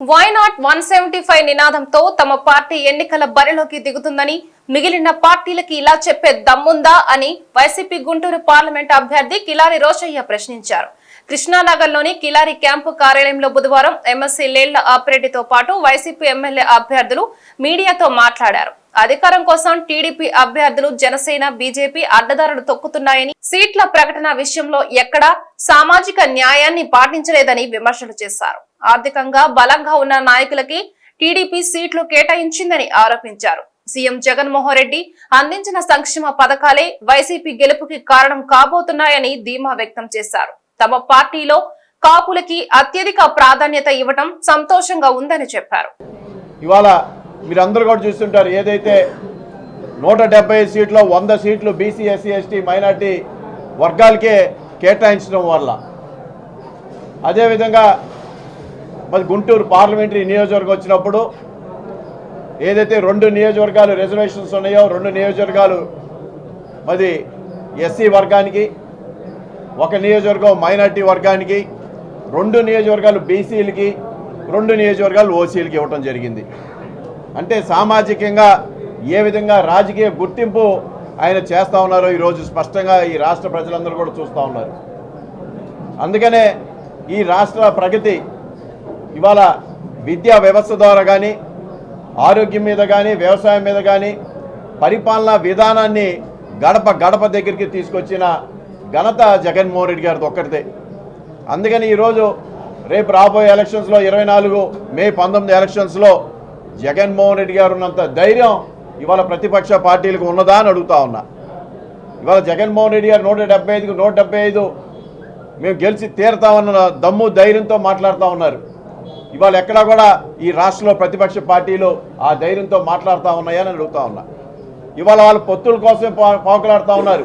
Why not one seventy five నినాదంతో తమ party ఎన్నికల బరిలోకి దిగుతుందని మిగిలిన పార్టీలకి ఇలా చెప్పే దమ్ముందా అని వైసీపీ గుంటూరు పార్లమెంట్ అభ్యర్థి కిలారి రోషయ్య ప్రశ్నించారు. కృష్ణానగర్లోని కిలారి క్యాంపు కార్యాలయంలో బుధవారం ఎమ్మెల్సీ లేళ్ళ ఆపరెడ్డితో పాటు వైసీపీ ఎమ్మెల్యే అభ్యర్థులు మీడియాతో మాట్లాడారు. అధికారం కోసం టీడీపీ అభ్యర్థులు జనసేన బీజేపీ అడ్డదారులు తొక్కుతున్నాయని సీట్ల ప్రకటన విషయంలో ఎక్కడా సామాజిక న్యాయాన్ని పాటించలేదని విమర్శలు చేశారు. ఆర్థికంగా బలంగా ఉన్న నాయకులకి టీడీపీ సీట్లు కేటాయించిందని ఆరోపించారు. సీఎం జగన్మోహన్ రెడ్డి అందించిన సంక్షేమ పథకాలే వైసీపీ గెలుపుకి కారణం కాబోతున్నాయని ధీమా వ్యక్తం చేశారు. తమ పార్టీలో కాపులకి అత్యధిక ప్రాధాన్యత ఇవ్వటం సంతోషంగా ఉందని చెప్పారు. ఇవాళ మీరందరూ కూడా చూస్తుంటారు ఏదైతే నూట డెబ్బై సీట్లో వంద సీట్లు బీసీ ఎస్సీ ఎస్టీ మైనార్టీ వర్గాలకే కేటాయించడం వల్ల. అదేవిధంగా మరి గుంటూరు పార్లమెంటరీ నియోజకవర్గం వచ్చినప్పుడు ఏదైతే రెండు నియోజకవర్గాలు రిజర్వేషన్స్ ఉన్నాయో రెండు నియోజకవర్గాలు మరి ఎస్సీ వర్గానికి ఒక నియోజకవర్గం మైనార్టీ వర్గానికి రెండు నియోజకవర్గాలు బీసీలకి రెండు నియోజకవర్గాలు ఓసీలకి ఇవ్వటం జరిగింది. అంటే సామాజికంగా ఏ విధంగా రాజకీయ గుర్తింపు ఆయన చేస్తూ ఉన్నారో ఈరోజు స్పష్టంగా ఈ రాష్ట్ర ప్రజలందరూ కూడా చూస్తూ ఉన్నారు. అందుకనే ఈ రాష్ట్ర ప్రగతి ఇవాళ విద్యా వ్యవస్థ ద్వారా కానీ ఆరోగ్యం మీద కానీ వ్యవసాయం మీద కానీ పరిపాలనా విధానాన్ని గడప గడప దగ్గరికి తీసుకొచ్చిన ఘనత జగన్మోహన్ రెడ్డి గారిది ఒక్కరిదే అందుకని ఈరోజు రేపు రాబోయే ఎలక్షన్స్లో ఇరవై నాలుగు మే పంతొమ్మిది ఎలక్షన్స్లో జగన్మోహన్ రెడ్డి గారు ఉన్నంత ధైర్యం ఇవాళ ప్రతిపక్ష పార్టీలకు ఉన్నదా అని అడుగుతా ఉన్నా. ఇవాళ జగన్మోహన్ రెడ్డి గారు నూట డెబ్బై ఐదుకు నూట డెబ్బై ఐదు మేము గెలిచి తీరుతామన్న దమ్ము ధైర్యంతో మాట్లాడుతూ ఉన్నారు. ఇవాళ ఎక్కడా కూడా ఈ రాష్ట్రంలో ప్రతిపక్ష పార్టీలు ఆ ధైర్యంతో మాట్లాడుతూ ఉన్నాయని అడుగుతా ఉన్నా. ఇవాళ వాళ్ళు పొత్తుల కోసం పా- ఉన్నారు.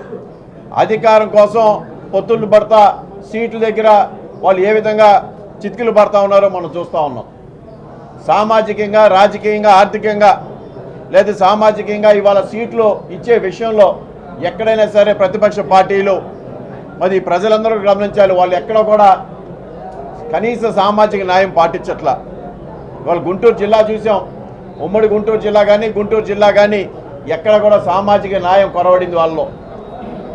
అధికారం కోసం పొత్తులు పడతా సీట్ల దగ్గర వాళ్ళు ఏ విధంగా చితికిలు పడతా ఉన్నారో మనం చూస్తూ ఉన్నాం. సామాజికంగా రాజకీయంగా ఆర్థికంగా లేదా సామాజికంగా ఇవాళ సీట్లు ఇచ్చే విషయంలో ఎక్కడైనా సరే ప్రతిపక్ష పార్టీలు మరి ప్రజలందరూ గమనించాలి వాళ్ళు ఎక్కడ కూడా కనీస సామాజిక న్యాయం పాటించట్లా. ఇవాళ గుంటూరు జిల్లా చూసాం. ఉమ్మడి గుంటూరు జిల్లా కానీ గుంటూరు జిల్లా కానీ ఎక్కడ కూడా సామాజిక న్యాయం కొరవడింది వాళ్ళలో.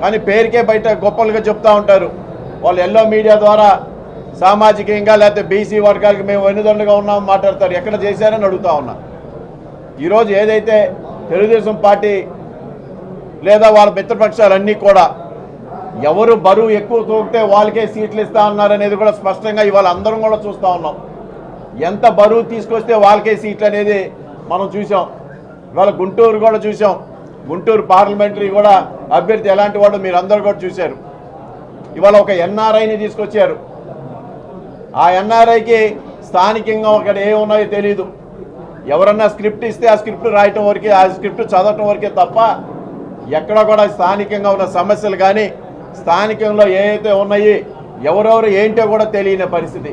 కానీ పేరుకే బయట గొప్పలుగా చెప్తా ఉంటారు. వాళ్ళు ఎల్లో మీడియా ద్వారా సామాజికంగా లేకపోతే బీసీ వర్గాలకు మేము వెన్నుదండగా ఉన్నాం మాట్లాడతారు. ఎక్కడ చేశారని అడుగుతా ఉన్నా. ఈరోజు ఏదైతే తెలుగుదేశం పార్టీ లేదా వాళ్ళ మిత్రపక్షాలన్నీ కూడా ఎవరు బరువు ఎక్కువ తూగితే వాళ్ళకే సీట్లు ఇస్తా ఉన్నారనేది కూడా స్పష్టంగా ఇవాళ అందరం కూడా చూస్తూ ఉన్నాం. ఎంత బరువు తీసుకొస్తే వాళ్ళకే సీట్లు అనేది మనం చూసాం ఇవాళ గుంటూరు కూడా చూసాం గుంటూరు పార్లమెంటరీ కూడా అభ్యర్థి ఎలాంటి వాడు మీరు అందరూ కూడా చూశారు. ఇవాళ ఒక ఎన్ఆర్ఐని తీసుకొచ్చారు. ఆ ఎన్ఆర్ఐకి స్థానికంగా అక్కడ ఏ ఉన్నాయో తెలియదు ఎవరన్నా స్క్రిప్ట్ ఇస్తే ఆ స్క్రిప్ట్ రాయటం వరకే ఆ స్క్రిప్ట్ చదవటం వరకే తప్ప ఎక్కడ కూడా స్థానికంగా ఉన్న సమస్యలు కానీ స్థానికంలో ఏవైతే ఉన్నాయి ఎవరెవరు ఏంటో కూడా తెలియని పరిస్థితి.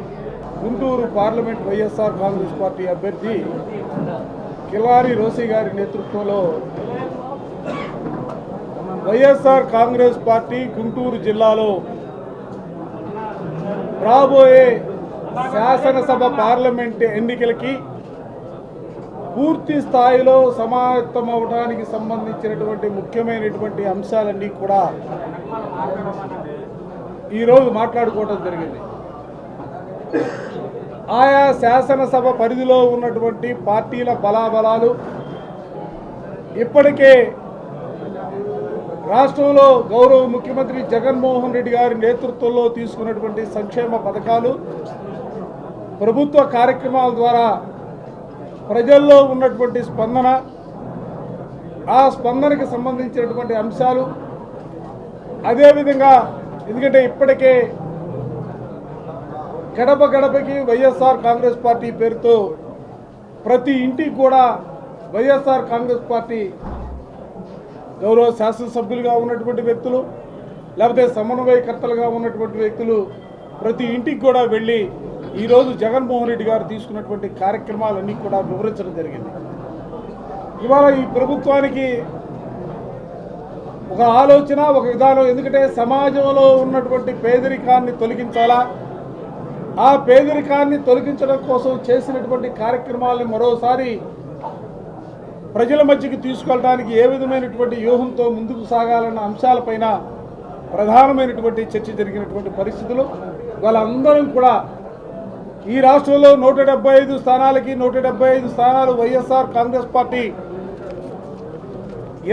Guntur parliament YSR Congress party అభ్యర్థి కిలారి రోసి గారి నేతృత్వంలో వైఎస్ఆర్ కాంగ్రెస్ పార్టీ గుంటూరు జిల్లాలో రాబోయే శాసనసభ పార్లమెంట్ ఎన్నికలకి పూర్తి స్థాయిలో సమాయత్తమవడానికి సంబంధించినటువంటి ముఖ్యమైనటువంటి అంశాలన్నీ కూడా ఈరోజు మాట్లాడుకోవడం జరిగింది. ఆయా శాసనసభ పరిధిలో ఉన్నటువంటి పార్టీల బలాబలాలు ఇప్పటికే రాష్ట్రంలో గౌరవ ముఖ్యమంత్రి జగన్మోహన్ రెడ్డి గారి నేతృత్వంలో తీసుకున్నటువంటి సంక్షేమ పథకాలు ప్రభుత్వ కార్యక్రమాల ద్వారా ప్రజల్లో ఉన్నటువంటి స్పందన ఆ స్పందనకి సంబంధించినటువంటి అంశాలు. అదేవిధంగా ఎందుకంటే ఇప్పటికే గడప గడపకి వైఎస్ఆర్ కాంగ్రెస్ పార్టీ పేరుతో ప్రతి ఇంటికి కూడా వైఎస్ఆర్ కాంగ్రెస్ పార్టీ గౌరవ శాసనసభ్యులుగా ఉన్నటువంటి వ్యక్తులు లేకపోతే సమన్వయకర్తలుగా ఉన్నటువంటి వ్యక్తులు ప్రతి ఇంటికి కూడా వెళ్ళి ఈరోజు జగన్మోహన్ రెడ్డి గారు తీసుకున్నటువంటి కార్యక్రమాలన్నీ కూడా వివరించడం జరిగింది. ఇవాళ ఈ ప్రభుత్వానికి ఒక ఆలోచన ఒక విధానం. ఎందుకంటే సమాజంలో ఉన్నటువంటి పేదరికాన్ని తొలగించాలా? ఆ పేదరికాన్ని తొలగించడం కోసం చేసినటువంటి కార్యక్రమాలను మరోసారి ప్రజల మధ్యకి తీసుకెళ్ళడానికి ఏ విధమైనటువంటి వ్యూహంతో ముందుకు సాగాలన్న అంశాలపైన ప్రధానమైనటువంటి చర్చ జరిగినటువంటి పరిస్థితులు. వాళ్ళందరం కూడా ఈ రాష్ట్రంలో నూట డెబ్బై ఐదు స్థానాలకి నూట డెబ్బై ఐదు స్థానాలు వైఎస్ఆర్ కాంగ్రెస్ పార్టీ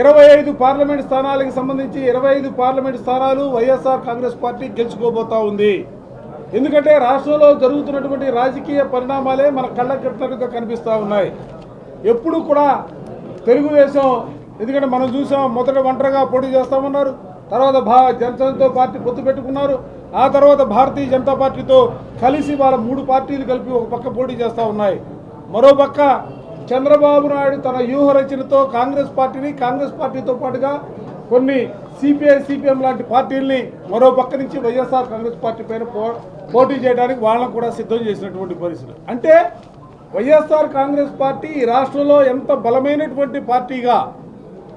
ఇరవై ఐదు పార్లమెంట్ స్థానాలకు సంబంధించి ఇరవై ఐదు పార్లమెంట్ స్థానాలు వైఎస్ఆర్ కాంగ్రెస్ పార్టీ గెలుచుకోబోతా ఉంది. ఎందుకంటే రాష్ట్రంలో జరుగుతున్నటువంటి రాజకీయ పరిణామాలే మన కళ్ళకట్టినట్టుగా కనిపిస్తూ ఉన్నాయి. ఎప్పుడు కూడా తెలుగుదేశం ఎందుకంటే మనం చూసాం మొదట ఒంటరిగా పోటీ చేస్తామన్నారు. తర్వాత భా జనసేనతో పార్టీ పొత్తు పెట్టుకున్నారు. ఆ తర్వాత భారతీయ జనతా పార్టీతో కలిసి వాళ్ళ మూడు పార్టీలు కలిపి ఒక పక్క పోటీ చేస్తూ ఉన్నాయి. మరో పక్క చంద్రబాబు నాయుడు తన వ్యూహ రచనతో కాంగ్రెస్ పార్టీని కాంగ్రెస్ పార్టీతో పాటుగా కొన్ని సిపిఐ సిపిఎం లాంటి పార్టీల్ని మరో పక్క నుంచి వైఎస్ఆర్ కాంగ్రెస్ పార్టీ పైన పో- పోటీ చేయడానికి వాళ్ళని కూడా సిద్ధం చేసినటువంటి పరిస్థితులు. అంటే వైఎస్ఆర్ కాంగ్రెస్ పార్టీ ఈ రాష్ట్రంలో ఎంత బలమైనటువంటి పార్టీగా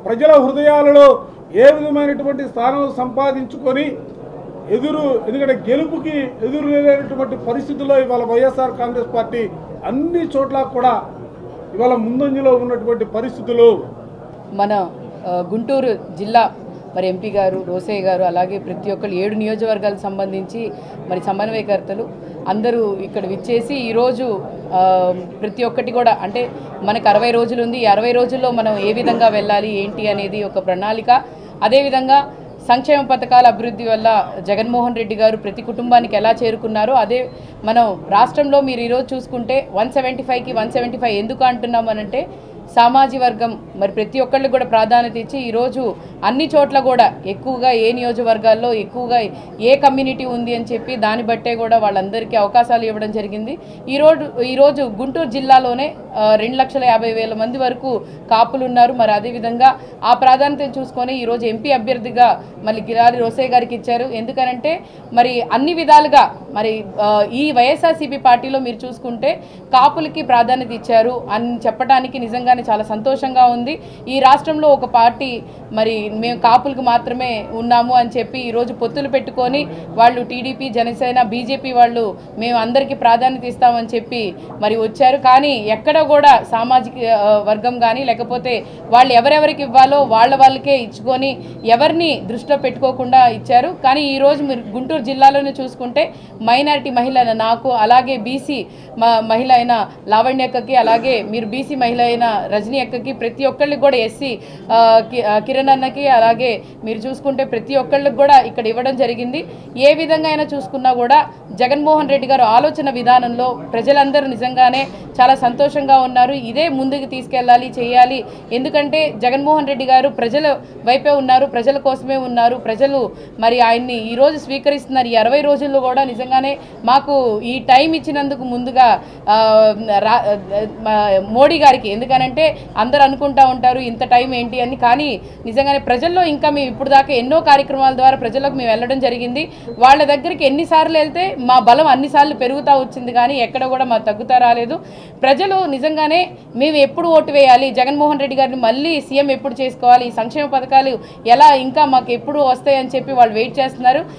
ప్రజల హృదయాలలో ఏ విధమైనటువంటి స్థానం సంపాదించుకొని ఎదురు ఎందుకంటే గెలుపుకి ఎదురు లేనటువంటి పరిస్థితుల్లో ఇవాళ వైఎస్ఆర్ కాంగ్రెస్ పార్టీ అన్ని చోట్ల కూడా ఇవాళ ముందంజలో ఉన్నటువంటి పరిస్థితులు. మన గుంటూరు జిల్లా మరి ఎంపీ గారు రోసయ్య గారు అలాగే ప్రతి ఒక్కరు ఏడు నియోజకవర్గాలకు సంబంధించి మరి సమన్వయకర్తలు అందరూ ఇక్కడ విచ్చేసి ఈరోజు ప్రతి ఒక్కటి కూడా అంటే మనకు అరవై రోజులు ఉంది. ఈ అరవై రోజుల్లో మనం ఏ విధంగా వెళ్ళాలి ఏంటి అనేది ఒక ప్రణాళిక. అదేవిధంగా సంక్షేమ పథకాల అభివృద్ధి వల్ల జగన్మోహన్ రెడ్డి గారు ప్రతి కుటుంబానికి ఎలా చేరుకున్నారో అదే మనం రాష్ట్రంలో మీరు ఈరోజు చూసుకుంటే వన్ సెవెంటీ ఫైవ్కి వన్ సెవెంటీ ఫైవ్ ఎందుకు అంటున్నామనంటే సామాజిక వర్గం మరి ప్రతి ఒక్కళ్ళకి కూడా ప్రాధాన్యత ఇచ్చి ఈరోజు అన్ని చోట్ల కూడా ఎక్కువగా ఏ నియోజకవర్గాల్లో ఎక్కువగా ఏ కమ్యూనిటీ ఉంది అని చెప్పి దాన్ని బట్టే కూడా వాళ్ళందరికీ అవకాశాలు ఇవ్వడం జరిగింది. ఈరోజు ఈరోజు గుంటూరు జిల్లాలోనే రెండు లక్షల యాభై వేల మంది వరకు కాపులు ఉన్నారు మరి అదేవిధంగా ఆ ప్రాధాన్యతను చూసుకొని ఈరోజు ఎంపీ అభ్యర్థిగా మళ్ళీ గిరారి రోసయ్య గారికి ఇచ్చారు. ఎందుకనంటే మరి అన్ని విధాలుగా మరి ఈ వైఎస్ఆర్సీపీ పార్టీలో మీరు చూసుకుంటే కాపులకి ప్రాధాన్యత ఇచ్చారు అని చెప్పడానికి నిజంగా నిజంగానే చాలా సంతోషంగా ఉంది. ఈ రాష్ట్రంలో ఒక పార్టీ మరి మేము కాపులకు మాత్రమే ఉన్నాము అని చెప్పి ఈరోజు పొత్తులు పెట్టుకొని వాళ్ళు టీడీపీ జనసేన బీజేపీ వాళ్ళు మేము అందరికీ ప్రాధాన్యత ఇస్తామని చెప్పి మరి వచ్చారు. కానీ ఎక్కడ కూడా సామాజిక వర్గం కానీ లేకపోతే వాళ్ళు ఎవరెవరికి ఇవ్వాలో వాళ్ళ వాళ్ళకే ఇచ్చుకొని ఎవరిని దృష్టిలో పెట్టుకోకుండా ఇచ్చారు. కానీ ఈరోజు మీరు గుంటూరు జిల్లాలోనే చూసుకుంటే మైనారిటీ మహిళ అయిన నాకు అలాగే బీసీ మహిళ అయిన లావణ్యక్కకి అలాగే మీరు బీసీ మహిళ అయిన రజనీ అక్కకి ప్రతి ఒక్కళ్ళకి కూడా ఎస్సీ కిరణ్ అన్నకి అలాగే మీరు చూసుకుంటే ప్రతి ఒక్కళ్ళకి కూడా ఇక్కడ ఇవ్వడం జరిగింది. ఏ విధంగా అయినా చూసుకున్నా కూడా జగన్మోహన్ రెడ్డి గారు ఆలోచన విధానంలో ప్రజలందరూ నిజంగానే చాలా సంతోషంగా ఉన్నారు. ఇదే ముందుకు తీసుకెళ్ళాలి చేయాలి. ఎందుకంటే జగన్మోహన్ రెడ్డి గారు ప్రజల వైపే ఉన్నారు ప్రజల కోసమే ఉన్నారు. ప్రజలు మరి ఆయన్ని ఈరోజు స్వీకరిస్తున్నారు. ఈ అరవై రోజుల్లో కూడా నిజంగానే మాకు ఈ టైం ఇచ్చినందుకు ముందుగా రా- మోడీ గారికి ఎందుకనంటే అందరూ అనుకుంటా ఉంటారు ఇంత టైం ఏంటి అని. కానీ నిజంగానే ప్రజల్లో ఇంకా మేము ఇప్పుడు దాకా ఎన్నో కార్యక్రమాల ద్వారా ప్రజలకు మేము వెళ్ళడం జరిగింది. వాళ్ళ దగ్గరికి ఎన్నిసార్లు వెళ్తే మా బలం అన్నిసార్లు పెరుగుతూ వచ్చింది కానీ ఎక్కడ కూడా మా తగ్గుతా రాలేదు. ప్రజలు నిజంగానే మేము ఎప్పుడు ఓటు వేయాలి? జగన్మోహన్ రెడ్డి గారిని మళ్ళీ సీఎం ఎప్పుడు చేసుకోవాలి? ఈ సంక్షేమ పథకాలు ఎలా ఇంకా మాకు ఎప్పుడు వస్తాయని చెప్పి వాళ్ళు వెయిట్ చేస్తున్నారు.